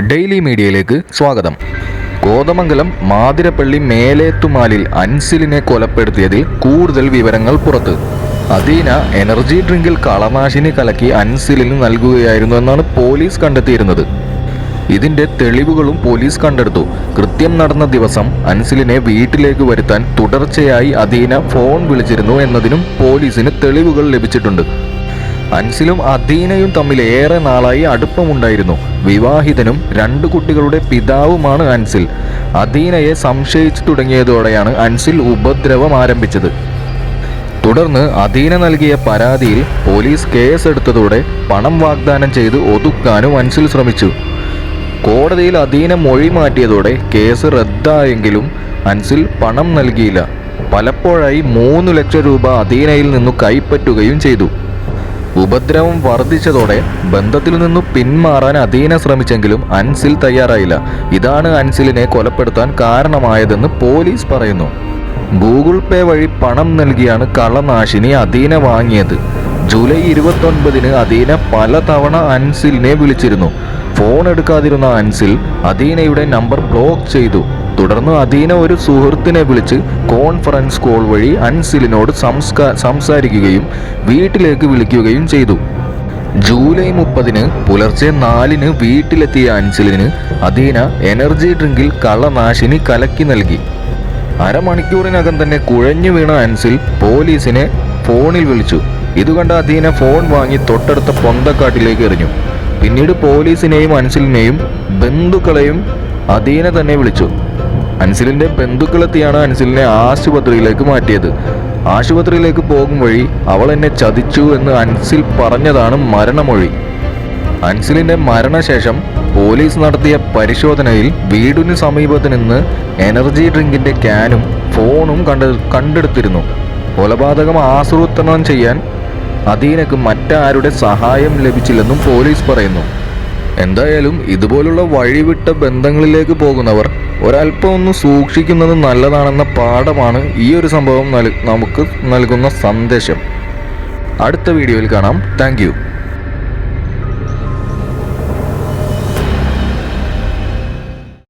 Daily മീഡിയയിലേക്ക് സ്വാഗതം. കോതമംഗലം മാതിരപ്പള്ളി മേലേത്തുമാലിൽ അൻസിലിനെ കൊലപ്പെടുത്തിയതിൽ കൂടുതൽ വിവരങ്ങൾ പുറത്ത്. അദീന എനർജി ഡ്രിങ്കിൽ കളനാശിനി കലക്കി അൻസിലിന് നൽകുകയായിരുന്നു എന്നാണ് പോലീസ് കണ്ടെത്തിയിരുന്നത്. ഇതിന്റെ തെളിവുകളും പോലീസ് കണ്ടെടുത്തു. കൃത്യം നടന്ന ദിവസം അൻസിലിനെ വീട്ടിലേക്ക് വരുത്താൻ തുടർച്ചയായി അദീന ഫോൺ വിളിച്ചിരുന്നു എന്നതിനും പോലീസിന് തെളിവുകൾ ലഭിച്ചിട്ടുണ്ട്. അൻസിലും അദീനയും തമ്മിൽ ഏറെ നാളായി അടുപ്പമുണ്ടായിരുന്നു. വിവാഹിതനും രണ്ട് കുട്ടികളുടെ പിതാവുമാണ് അൻസിൽ. അദീനയെ സംശയിച്ചു തുടങ്ങിയതോടെയാണ് അൻസിൽ ഉപദ്രവം ആരംഭിച്ചത്. തുടർന്ന് അദീന നൽകിയ പരാതിയിൽ പോലീസ് കേസെടുത്തതോടെ പണം വാഗ്ദാനം ചെയ്ത് ഒതുക്കാനും അൻസിൽ ശ്രമിച്ചു. കോടതിയിൽ അദീന മൊഴി മാറ്റിയതോടെ കേസ് റദ്ദായെങ്കിലും അൻസിൽ പണം നൽകിയില്ല. പലപ്പോഴായി മൂന്ന് ലക്ഷം രൂപ അദീനയിൽ നിന്നു കൈപ്പറ്റുകയും ചെയ്തു. ഉപദ്രവം വർദ്ധിച്ചതോടെ ബന്ധത്തിൽ നിന്നു പിന്മാറാൻ അദീന ശ്രമിച്ചെങ്കിലും അൻസിൽ തയ്യാറായില്ല. ഇതാണ് അൻസിലിനെ കൊലപ്പെടുത്താൻ കാരണമായതെന്ന് പോലീസ് പറയുന്നു. ഗൂഗിൾ പേ വഴി പണം നൽകിയാണ് കളനാശിനി അദീന വാങ്ങിയത്. ജൂലൈ ഇരുപത്തൊൻപതിന് അദീന പലതവണ അൻസിലിനെ വിളിച്ചിരുന്നു. ഫോൺ എടുക്കാതിരുന്ന അൻസിൽ അദീനയുടെ നമ്പർ ബ്ലോക്ക് ചെയ്തു. തുടർന്ന് അദീന ഒരു സുഹൃത്തിനെ വിളിച്ച് കോൺഫറൻസ് കോൾ വഴി അൻസിലിനോട് സംസ്കാ സംസാരിക്കുകയും വീട്ടിലേക്ക് വിളിക്കുകയും ചെയ്തു. ജൂലൈ മുപ്പതിന് പുലർച്ചെ നാലിന് വീട്ടിലെത്തിയ അൻസിലിന് അദീന എനർജി ഡ്രിങ്കിൽ കള്ളനാശിനി കലക്കി നൽകി. അരമണിക്കൂറിനകം തന്നെ കുഴഞ്ഞു വീണ അൻസിൽ പോലീസിനെ ഫോണിൽ വിളിച്ചു. ഇതുകണ്ട അദീന ഫോൺ വാങ്ങി തൊട്ടടുത്ത പൊന്തക്കാട്ടിലേക്ക് എറിഞ്ഞു. പിന്നീട് പോലീസിനെയും അൻസിലിനെയും ബന്ധുക്കളെയും അദീന തന്നെ വിളിച്ചു. അൻസിലിന്റെ ബന്ധുക്കളെത്തിയാണ് അൻസിലിനെ ആശുപത്രിയിലേക്ക് മാറ്റിയത്. ആശുപത്രിയിലേക്ക് പോകും വഴി അവൾ എന്നെ ചതിച്ചു എന്ന് അൻസിൽ പറഞ്ഞതാണ് മരണമൊഴി. അൻസിലിന്റെ മരണശേഷം പോലീസ് നടത്തിയ പരിശോധനയിൽ വീടിന് സമീപത്ത് നിന്ന് എനർജി ഡ്രിങ്കിന്റെ ക്യാനും ഫോണും കണ്ട കണ്ടെടുത്തിരുന്നു. കൊലപാതകം ആസൂത്രണം ചെയ്യാൻ അദീനക്ക് മറ്റാരുടെ സഹായം ലഭിച്ചില്ലെന്നും പോലീസ് പറയുന്നു. എന്തായാലും ഇതുപോലുള്ള വഴിവിട്ട ബന്ധങ്ങളിലേക്ക് പോകുന്നവർ ഒരല്പം ഒന്ന് സൂക്ഷിക്കുന്നത് നല്ലതാണെന്ന പാഠമാണ് ഈ ഒരു സംഭവം നമുക്ക് നൽകുന്ന സന്ദേശം. അടുത്ത വീഡിയോയിൽ കാണാം. താങ്ക്